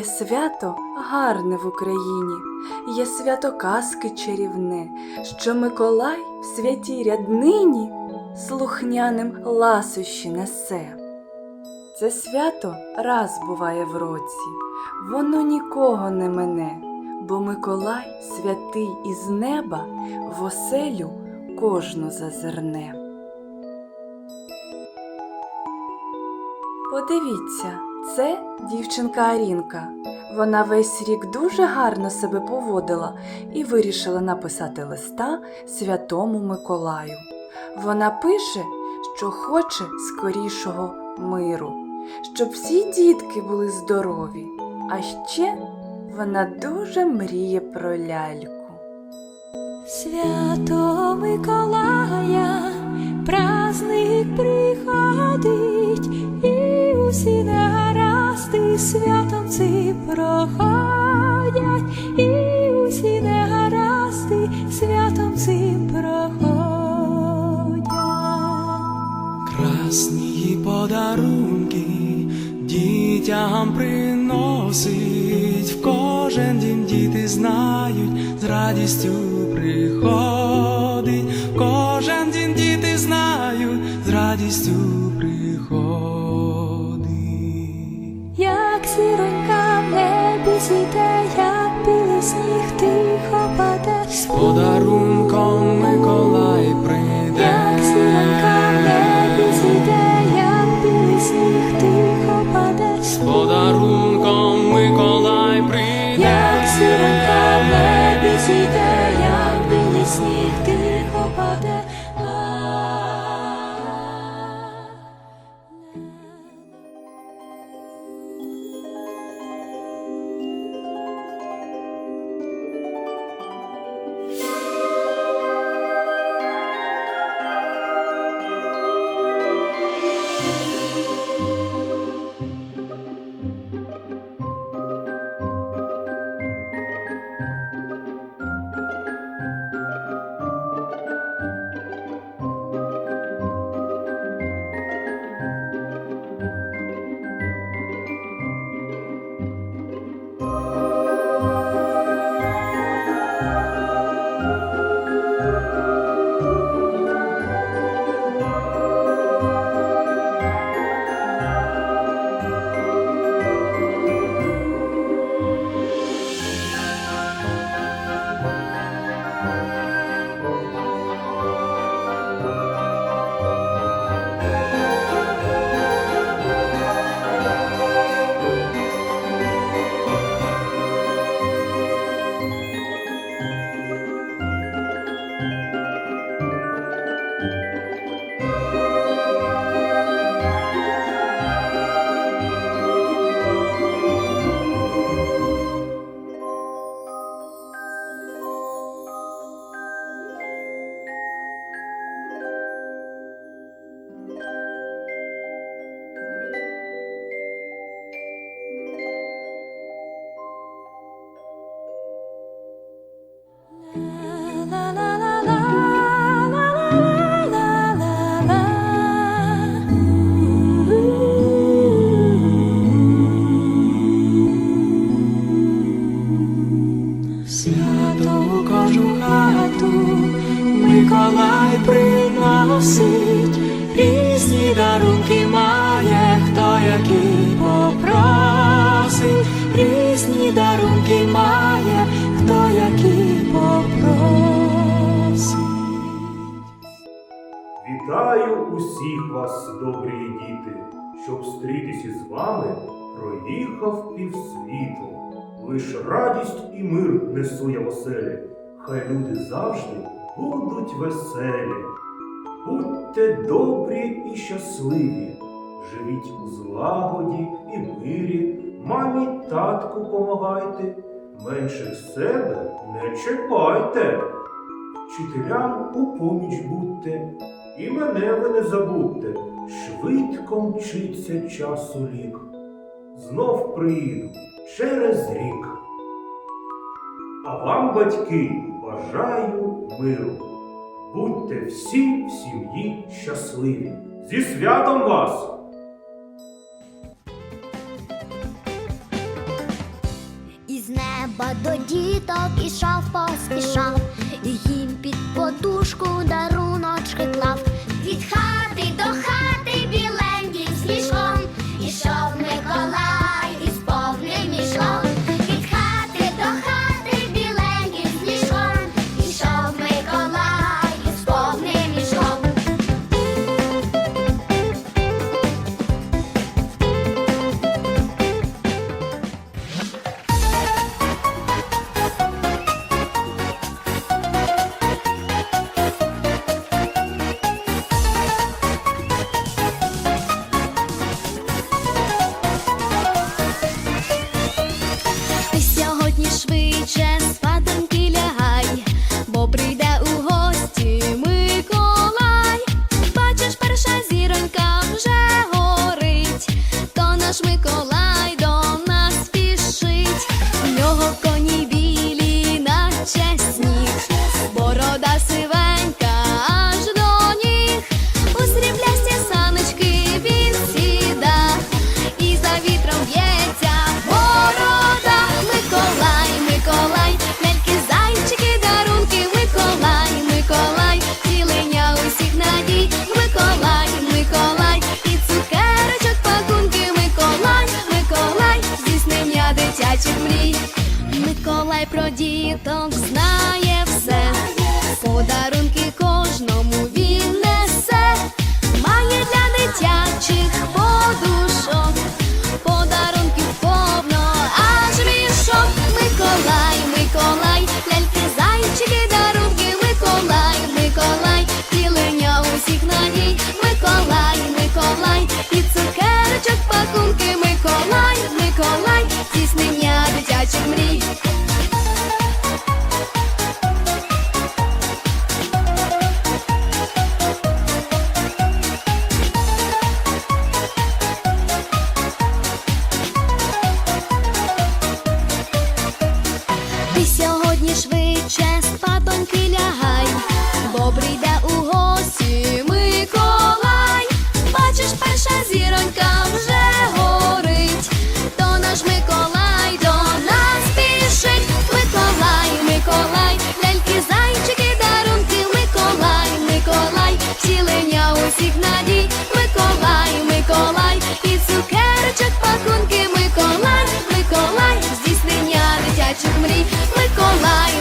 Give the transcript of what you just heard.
Є свято гарне в Україні, є свято казки чарівне, що Миколай в святій ряднині слухняним ласощі несе. Це свято раз буває в році, воно нікого не мине, бо Миколай святий із неба в оселю кожну зазирне. Подивіться, це дівчинка Арінка. Вона весь рік дуже гарно себе поводила і вирішила написати листа святому Миколаю. Вона пише, що хоче скорішого миру, щоб всі дітки були здорові. А ще вона дуже мріє про ляльку. Свято Миколая, праздник приходить, і усі негаразди святом цим проходять, і усі негаразди святом цим проходять. Красні подарунки дітям приносить, в кожен дім діти знають, з радістю приходить, в кожен дім діти знають, з радістю приходить. Зіронька в небі зійде, сніг тихо паде, З подарунком Миколай Миколай приносить, різні дарунки має, хто який попросить, різні дарунки має, хто який попросить. Вітаю усіх вас, добрі діти, щоб зустрітись із вами, проїхав півсвіту. Лиш радість і мир несу я в оселі, хай люди завжди будуть веселі. Будьте добрі і щасливі, живіть у злагоді і мирі, мамі татку помагайте, менше себе не чіпайте. Вчителям у поміч будьте, і мене ви не забудьте, швидко мчиться часу лік. Знов приїду через рік. А вам, батьки, бажаю миру. Будьте всі в сім'ї щасливі. Зі святом вас! Із неба до діток ішов, поспішав, і їм під подушку даруночки клав. Про Дитячих мрій, Миколай.